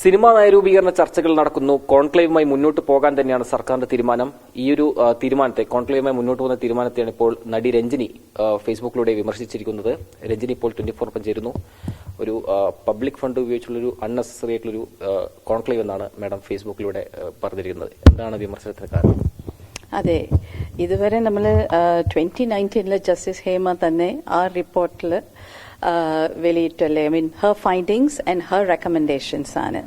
Cinema നയരൂപീകരണ ചർച്ചകൾ നടക്കുന്നു. കോൺക്ലേവുമായി മുന്നോട്ട് പോകാൻ തന്നെയാണ് സർക്കാരിന്റെ തീരുമാനം. ഈ ഒരു തീരുമാനത്തെ കോൺക്ലേവുമായി മുന്നോട്ട് പോകുന്ന തീരുമാനത്തെയാണ് ഇപ്പോൾ നടി രഞ്ജിനി ഫേസ്ബുക്കിലൂടെ വിമർശിച്ചിരിക്കുന്നത്. രഞ്ജിനി ഇപ്പോൾ ട്വന്റി ഫോർ പഞ്ചായിരുന്നു ഒരു പബ്ലിക് ഫണ്ട് ഉപയോഗിച്ചുള്ളൊരു ആയിട്ടുള്ള ഒരു കോൺക്ലേവ് എന്നാണ് മാഡം ഫേസ്ബുക്കിലൂടെ പറഞ്ഞിരിക്കുന്നത്. എന്താണ് വിമർശനത്തിന് കാരണം? അതെ. ഇതുവരെ നമ്മൾ ട്വന്റി നയന്റീനിലെ ജസ്റ്റിസ് ഹേമ തന്നെ ആ റിപ്പോർട്ടിൽ വെളിയിട്ടല്ലേ I mean her findings and her recommendations ആണ്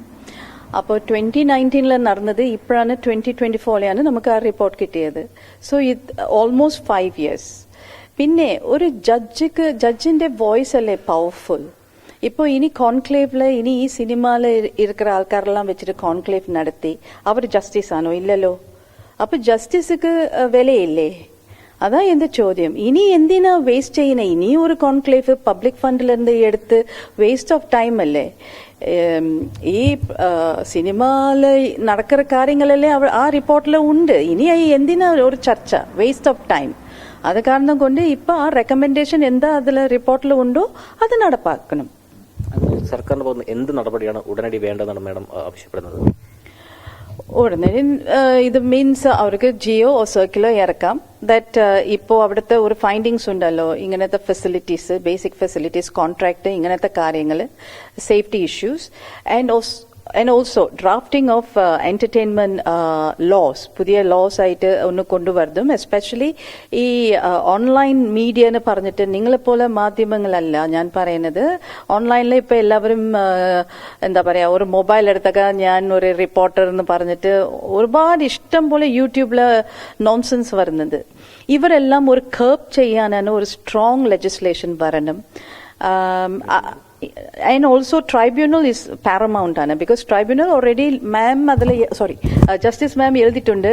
അപ്പോൾ ട്വന്റി നയൻറ്റീനിൽ നടന്നത് ഇപ്പോഴാണ് ട്വന്റി ട്വന്റി ഫോറിലാണ് നമുക്ക് ആ റിപ്പോർട്ട് കിട്ടിയത് സോ ഇത് ഓൾമോസ്റ്റ് ഫൈവ് ഇയേഴ്സ് പിന്നെ ഒരു ജഡ്ജിക്ക് ജഡ്ജിന്റെ വോയിസ് അല്ലേ പവർഫുൾ இப்போ இனி கான்க்ளேவ்ல இனி ഈ സിനിമയില് இருக்கிற ആൾക്കാരെല്ലാം വെച്ചിട്ട് കോൺക്ലേവ് നടത്തി അവർ ജസ്റ്റിസ് ആണോ ഇല്ലല്ലോ അപ്പൊ ജസ്റ്റിസുക്ക് വിലയില്ലേ അതാ എന്റെ ചോദ്യം. ഇനി എന്തിനാ വേസ്റ്റ് ചെയ്യുന്നത് ഇനി ഒരു കോൺക്ലേവ് പബ്ലിക് ഫണ്ടിൽ എന്ത് എടുത്ത് വേസ്റ്റ് ഓഫ് ടൈം അല്ലേ? ഈ സിനിമയിൽ നടക്കുന്ന കാര്യങ്ങളെല്ലാം ആ റിപ്പോർട്ടിൽ ഉണ്ട്. ഇനി എന്തിനാ ഒരു ചർച്ച? വേസ്റ്റ് ഓഫ് ടൈം അത് കാരണം കൊണ്ട് ഇപ്പൊ ആ റെക്കമെൻഡേഷൻ എന്താ അതിൽ റിപ്പോർട്ടിൽ ഉണ്ടോ? അത് നടപ്പാക്കണം. സർക്കാരിന് പോകുന്ന എന്ത് നടപടിയാണ് ഉടനടി വേണ്ടതെന്നാണ് മാഡം ആവശ്യപ്പെടുന്നത്? ഉടനെ ഏഹ്, ഇത് മീൻസ് അവർക്ക് ജിയോ ഓ സർക്കുലർ ഇറക്കാം. ദാറ്റ് ഇപ്പോൾ അവിടുത്തെ ഒരു ഫൈൻഡിങ്സ് ഉണ്ടല്ലോ. ഇങ്ങനത്തെ ഫെസിലിറ്റീസ് ബേസിക് ഫെസിലിറ്റീസ് കോൺട്രാക്ട് ഇങ്ങനത്തെ കാര്യങ്ങൾ safety issues and and also drafting of entertainment laws പുതിയ ലോസ് ആയിട്ട് ഒന്ന് കൊണ്ടുവരുതും എസ്പെഷ്യലി ഈ ഓൺലൈൻ മീഡിയ എന്ന് പറഞ്ഞിട്ട് നിങ്ങളെപ്പോലെ മാധ്യമങ്ങളല്ല ഞാൻ പറയുന്നത്. ഓൺലൈനിൽ ഇപ്പൊ എല്ലാവരും ആ, എന്താ പറയാ ഒരു മൊബൈൽ എടുത്തൊക്കെ ഞാൻ ഒരു റിപ്പോർട്ടർ എന്ന് പറഞ്ഞിട്ട് ഒരുപാട് ഇഷ്ടം പോലെ യൂട്യൂബിൽ നോൺസെൻസ് വരുന്നത് ഇവരെല്ലാം ഒരു കേർപ്പ് ചെയ്യാനാണ് ഒരു സ്ട്രോങ് ലെജിസ്ലേഷൻ വരണം. And also tribunal is paramount ആണ് ബിക്കോസ് ട്രൈബ്യൂണൽ ഓൾറെഡി മാം അതിൽ സോറി ജസ്റ്റിസ് മാം എഴുതിയിട്ടുണ്ട്.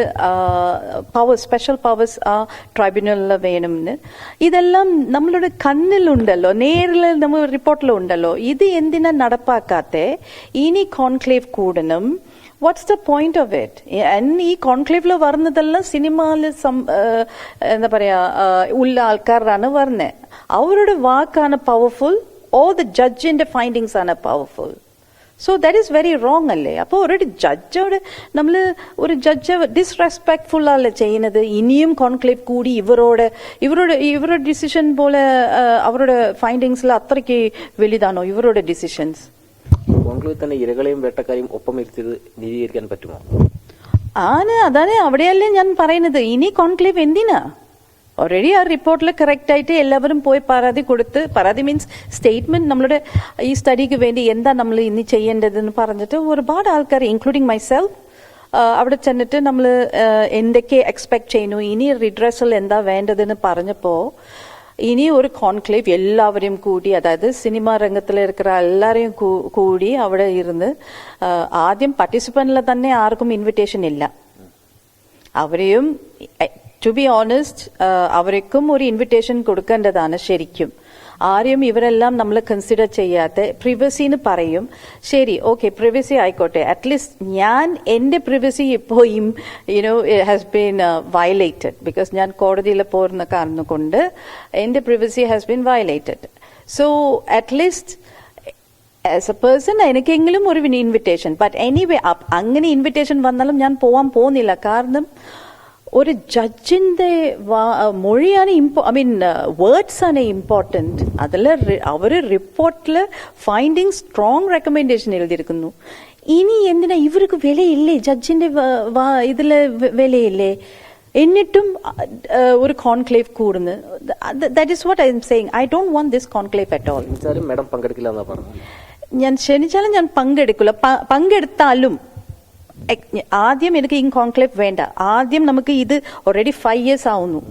പവേഴ്സ് സ്പെഷ്യൽ പവേഴ്സ് ആ ട്രൈബ്യൂണലിൽ വേണമെന്ന് ഇതെല്ലാം നമ്മളുടെ കണ്ണിലുണ്ടല്ലോ നേരിൽ നമ്മൾ റിപ്പോർട്ടിലുണ്ടല്ലോ. ഇത് എന്തിനാ നടപ്പാക്കാത്ത? ഇനി കോൺക്ലേവ് കൂടണം. What's the point of it ഈ കോൺക്ലേവിൽ വരുന്നതെല്ലാം സിനിമയിൽ എന്താ പറയാ ഉള്ള ആൾക്കാരാണ് വരുന്നത് അവരുടെ വാക്കാണ് പവർഫുൾ ഓ ദ ജഡ്ജിന്റെ ഫൈൻഡിങ്സ് ആണ് powerful so that is very wrong അല്ലേ? അപ്പോൾ ഒരു ജഡ്ജോട് നമ്മൾ ഒരു ജഡ്ജ് ഡിസ്റെസ്പെക്ട്ഫുൾ അല്ലേ ചെയ്യുന്നത്? ഇനിയും കോൺക്ലേവ് കൂടി ഇവരോട് ഇവരോട് ഇവരുടെ ഡിസിഷൻ പോലെ ആ, അവരുടെ ഫൈൻഡിങ്സിൽ അത്രയ്ക്ക് വലുതാണോ ഇവരുടെ ഡിസിഷൻസ് കോൺക്ലേവ് തന്നെ ഇരകളെയും വേട്ടക്കാരെയും ഒപ്പം ഇരുത്തിയത് നീതീകരിക്കാൻ പറ്റുമോ? ആണ് അതാണ് അവിടെയല്ലേ ഞാൻ പറയുന്നത്. ഇനി കോൺക്ലേവ് എന്തിനാ? ഓൾറെഡി ആ റിപ്പോർട്ടിൽ കറക്റ്റ് ആയിട്ട് എല്ലാവരും പോയി പരാതി കൊടുത്ത് പരാതി മീൻസ് സ്റ്റേറ്റ്മെന്റ് നമ്മളുടെ ഈ സ്റ്റഡിക്ക് വേണ്ടി എന്താ നമ്മൾ ഇനി ചെയ്യേണ്ടതെന്ന് പറഞ്ഞിട്ട് ഒരുപാട് ആൾക്കാർ ഇൻക്ലൂഡിങ് മൈസെൽഫ് അവിടെ ചെന്നിട്ട് നമ്മൾ എന്തൊക്കെ എക്സ്പെക്ട് ചെയ്യുന്നു ഇനി റിഡ്രസൽ എന്താ വേണ്ടതെന്ന് പറഞ്ഞപ്പോ ഇനി ഒരു കോൺക്ലേവ് എല്ലാവരെയും കൂടി അതായത് സിനിമാ രംഗത്തിൽ ഇരിക്കുന്ന എല്ലാരെയും കൂടി അവിടെ ഇരുന്ന് ആദ്യം പാർട്ടിസിപ്പന്റിൽ തന്നെ ആർക്കും ഇൻവിറ്റേഷൻ ഇല്ല. അവരെയും ടു ബി ഓണസ്റ്റ് അവർക്കും ഒരു ഇൻവിറ്റേഷൻ കൊടുക്കേണ്ടതാണ് ശരിക്കും. ആരെയും ഇവരെല്ലാം നമ്മൾ കൺസിഡർ ചെയ്യാത്ത പ്രിവസി എന്ന് പറയും. ശരി ഓക്കെ പ്രിവസി ആയിക്കോട്ടെ. അറ്റ്ലീസ്റ്റ് ഞാൻ എന്റെ പ്രിവസി ഇപ്പോൾ you know has been violated because ഞാൻ കോടതിയിൽ പോരുന്ന കാരണം കൊണ്ട് എന്റെ privacy has been violated so at least as a person എനിക്കെങ്കിലും ഒരു ഇൻവിറ്റേഷൻ ബട്ട് എനിവേ അങ്ങനെ ഇൻവിറ്റേഷൻ വന്നാലും ഞാൻ പോവാൻ പോകുന്നില്ല. കാരണം ഒരു ജഡ്ജിന്റെ മൊഴിയാണ് ഇമ്പോ ഐ മീൻ വേർഡ്സ് ആണ് ഇമ്പോർട്ടന്റ് അതിൽ അവർ റിപ്പോർട്ടിൽ ഫൈൻഡിങ് സ്ട്രോങ് റെക്കമെൻഡേഷൻ എഴുതിയിരിക്കുന്നു. ഇനി എന്തിനാ ഇവർക്ക് വിലയില്ലേ? ജഡ്ജിന്റെ ഇതിൽ വിലയില്ലേ? എന്നിട്ടും ഒരു കോൺക്ലേവ് കൂടുന്നു. That is what I'm saying I don't want this conclave at all madam പങ്കെടുക്കില്ല ഞാൻ ക്ഷണിച്ചാലും ഞാൻ പങ്കെടുക്കില്ല. പങ്കെടുത്താലും ആദ്യം എനിക്ക് ഈ കോൺക്ലേവ് വേണ്ട. ആദ്യം നമുക്ക് ഇത് ഓൾറെഡി ഫൈവ് ഇയേഴ്സ് ആവുന്നു.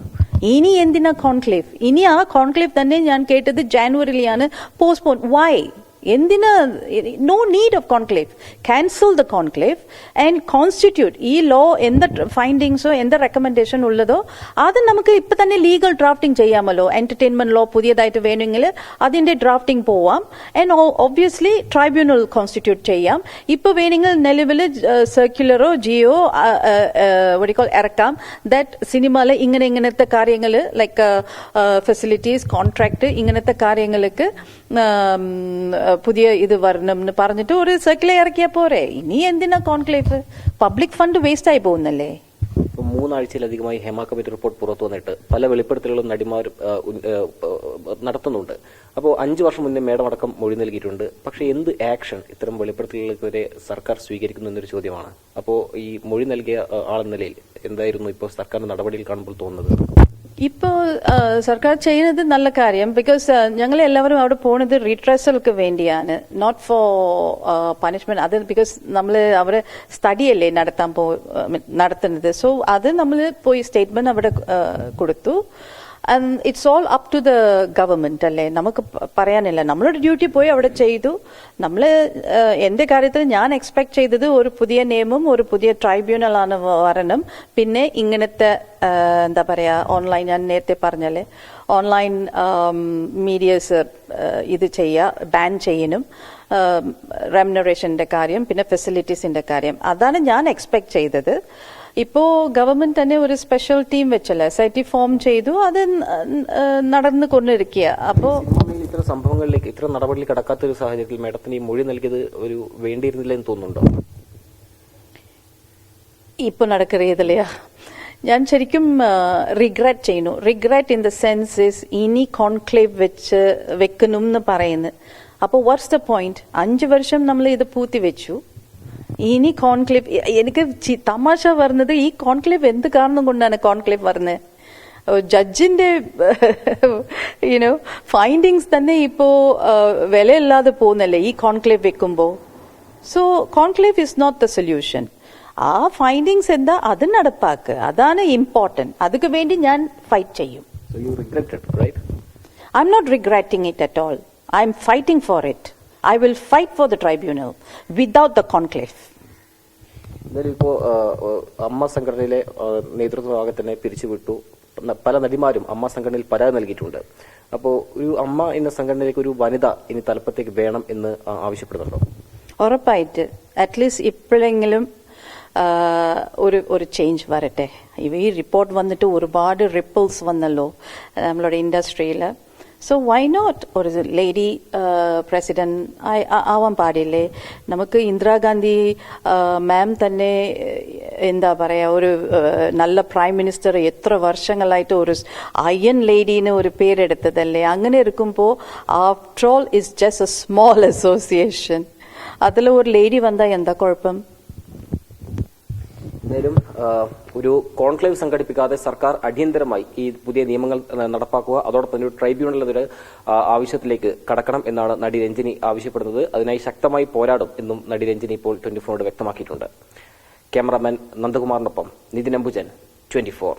ഇനി എന്തിനാ കോൺക്ലേവ് ഇനി ആ കോൺക്ലേവ് തന്നെ ഞാൻ കേട്ടത് ജാനുവരിയിലാണ് പോസ്റ്റ്പോൺ വൈ എന്തിനാ no need of conclave cancel the conclave and constitute ഈ ലോ എന്ത് ഫൈൻഡിങ്സോ എന്ത് റെക്കമെൻഡേഷൻ ഉള്ളതോ അത് നമുക്ക് ഇപ്പൊ തന്നെ ലീഗൽ ഡ്രാഫ്റ്റിംഗ് ചെയ്യാമല്ലോ. എന്റർടൈൻമെന്റ് ലോ പുതിയതായിട്ട് വേണമെങ്കിൽ അതിന്റെ ഡ്രാഫ്റ്റിംഗ് പോവാം. ആൻഡ് ഒബ്വിയസ്ലി ട്രൈബ്യൂണൽ കോൺസ്റ്റിറ്റ്യൂട്ട് ചെയ്യാം. ഇപ്പൊ വേണമെങ്കിൽ നിലവിൽ സർക്കുലറോ ജിയോ വടിക്കോൾ ഇറക്കാം. ദാറ്റ് സിനിമയിലെ ഇങ്ങനെ ഇങ്ങനത്തെ കാര്യങ്ങൾ ലൈക്ക് ഫെസിലിറ്റീസ് കോൺട്രാക്ട് ഇങ്ങനത്തെ കാര്യങ്ങൾക്ക് പുതിയ ഇത് വരണം എന്ന് പറഞ്ഞിട്ട് ഒരു സർക്കിളെ ഇറക്കിയാ പോരെ. ഇനി എന്തിനാ കോൺക്ലേവ്? പബ്ലിക് ഫണ്ട് വേസ്റ്റ് ആയി പോകുന്നല്ലേ? മൂന്നാഴ്ചയിലധികമായി ഹേമ കമ്മിറ്റി റിപ്പോർട്ട് പുറത്തു വന്നിട്ട് പല വെളിപ്പെടുത്തലുകളും നടിമാർ നടത്തുന്നുണ്ട്. അപ്പോൾ അഞ്ചു വർഷം മുന്നേ മേഡം അടക്കം മൊഴി നൽകിയിട്ടുണ്ട്. പക്ഷേ എന്ത് ആക്ഷൻ ഇത്തരം വെളിപ്പെടുത്തലുകൾക്കെതിരെ സർക്കാർ സ്വീകരിക്കുന്നു എന്നൊരു ചോദ്യമാണ്. അപ്പോൾ ഈ മൊഴി നൽകിയ ആളെന്ന നിലയിൽ എന്തായിരുന്നു ഇപ്പോൾ സർക്കാരിന്റെ നടപടിയിൽ കാണുമ്പോൾ തോന്നുന്നത്? ഇപ്പോ ആ, സർക്കാർ ചെയ്യുന്നത് നല്ല കാര്യം. ബിക്കോസ് ഞങ്ങൾ എല്ലാവരും അവിടെ പോകുന്നത് റീട്രസൽക്ക് വേണ്ടിയാണ്. നോട്ട് ഫോർ പണിഷ്മെന്റ് അത് ബിക്കോസ് നമ്മൾ അവരെ സ്റ്റഡി അല്ലേ നടത്താൻ പോ നടത്തുന്നത്. സോ അത് നമ്മൾ പോയി സ്റ്റേറ്റ്മെന്റ് അവിടെ കൊടുത്തു. It's all up to the government അല്ലേ? നമുക്ക് പറയാനില്ല. നമ്മളുടെ ഡ്യൂട്ടി പോയി അവിടെ ചെയ്തു. നമ്മൾ എന്റെ കാര്യത്തിൽ ഞാൻ എക്സ്പെക്ട് ചെയ്തത് ഒരു പുതിയ നിയമം ഒരു പുതിയ ട്രൈബ്യൂണൽ ആണ് വരണം. പിന്നെ ഇങ്ങനത്തെ എന്താ പറയാ ഓൺലൈൻ ഞാൻ നേരത്തെ പറഞ്ഞല്ലേ? ഓൺലൈൻ മീഡിയസ് ഇത് ചെയ്യുക ബാൻ ചെയ്യണം. റെമുനറേഷന്റെ കാര്യം പിന്നെ ഫെസിലിറ്റീസിന്റെ കാര്യം. അതാണ് ഞാൻ എക്സ്പെക്ട് ചെയ്തത്. ഇപ്പോ ഗവൺമെന്റ് തന്നെ ഒരു സ്പെഷ്യൽ ടീം വെച്ചല്ലേ? എസ് ഐ ടി ഫോം ചെയ്തു അത് നടന്നു കൊണ്ടിരിക്കുക. അപ്പോ ഇത്ര സംഭവങ്ങളിലേക്ക് ഇത്ര നടപടിയിൽ കടക്കാത്ത ഒരു സാഹചര്യത്തിൽ മേഡത്തിന് ഈ മൊഴി നൽകിയത് ഒരു വേണ്ടിയിരുന്നില്ല എന്ന് തോന്നുന്നുണ്ടോ? ഇപ്പൊ നടക്കറിയതില്ലയാ ഞാൻ ശരിക്കും റിഗ്രറ്റ് ചെയ്യുന്നു. Regret in the sense is ഇനി കോൺക്ലേവ് വെച്ച് വെക്കണം എന്ന് പറയുന്നു. അപ്പോൾ വാട്ട്സ് ദ പോയിന്റ് അഞ്ച് വർഷം നമ്മൾ ഇത് പൂത്തി വെച്ചു ഇനി കോൺക്ലേവ് എനിക്ക് തമാശ പറഞ്ഞത് ഈ കോൺക്ലേവ് എന്ത് കാരണം കൊണ്ടാണ് കോൺക്ലേവ് പറഞ്ഞത്? ജഡ്ജിന്റെ യുനോ ഫൈൻഡിങ്സ് തന്നെ ഇപ്പോ വിലയില്ലാതെ പോകുന്നല്ലേ ഈ കോൺക്ലേവ് വെക്കുമ്പോ? So conclave is not the solution ആ ഫൈൻഡിങ്സ് എന്താ? അത് നടപ്പാക്കുക അതാണ് ഇമ്പോർട്ടന്റ് അതുക്ക് വേണ്ടി ഞാൻ ഫൈറ്റ് ചെയ്യും? I'm not regretting it at all I'm fighting for it I will fight for the tribunal without the conclave എന്തായാലും ഇപ്പോ അമ്മ സംഘടനയിലെ നേതൃത്വഭാഗത്തിനെ പിരിച്ചുവിട്ടു. പല നടിമാരും അമ്മ സംഘടനയിൽ പരാതി നൽകിയിട്ടുണ്ട്. അപ്പോൾ ഒരു അമ്മ എന്ന സംഘടനയിലേക്ക് ഒരു വനിത ഇനി തലപ്പത്തേക്ക് വേണം എന്ന് ആവശ്യപ്പെടുന്നുണ്ടോ? ഉറപ്പായിട്ട്. അറ്റ്ലീസ്റ്റ് ഇപ്പോഴെങ്കിലും ഒരു ഒരു ചേഞ്ച് വരട്ടെ. ഈ റിപ്പോർട്ട് വന്നിട്ട് ഒരുപാട് റിപ്പിൾസ് വന്നല്ലോ നമ്മളുടെ ഇൻഡസ്ട്രിയിൽ സോ വൈ നോട്ട് ഒരു ലേഡി പ്രസിഡന്റ് ആവാൻ പാടില്ലേ? നമുക്ക് ഇന്ദിരാഗാന്ധി മാം തന്നെ എന്താ പറയാ ഒരു ആ, നല്ല പ്രൈം മിനിസ്റ്റർ എത്ര വർഷങ്ങളായിട്ട് ഒരു അയൻ ലേഡിന് ഒരു പേരെടുത്തതല്ലേ? അങ്ങനെ ഇരിക്കുമ്പോൾ after all is just a small association അതിൽ ഒരു ലേഡി വന്നാൽ എന്താ കുഴപ്പം? എന്തായാലും ഒരു കോൺക്ലേവ് സംഘടിപ്പിക്കാതെ സർക്കാർ അടിയന്തരമായി ഈ പുതിയ നിയമങ്ങൾ നടപ്പാക്കുക അതോടൊപ്പം ഒരു ട്രൈബ്യൂണൽ ആവശ്യത്തിലേക്ക് കടക്കണം എന്നാണ് നടി രഞ്ജിനി ആവശ്യപ്പെടുന്നത്. അതിനായി ശക്തമായി പോരാടും എന്നും നടി രഞ്ജിനി ഇപ്പോൾ ട്വന്റി ഫോറിനോട് വ്യക്തമാക്കിയിട്ടുണ്ട്. ക്യാമറാമാൻ നന്ദകുമാറിനൊപ്പം നിതിൻ അംബുജൻ ട്വന്റി ഫോർ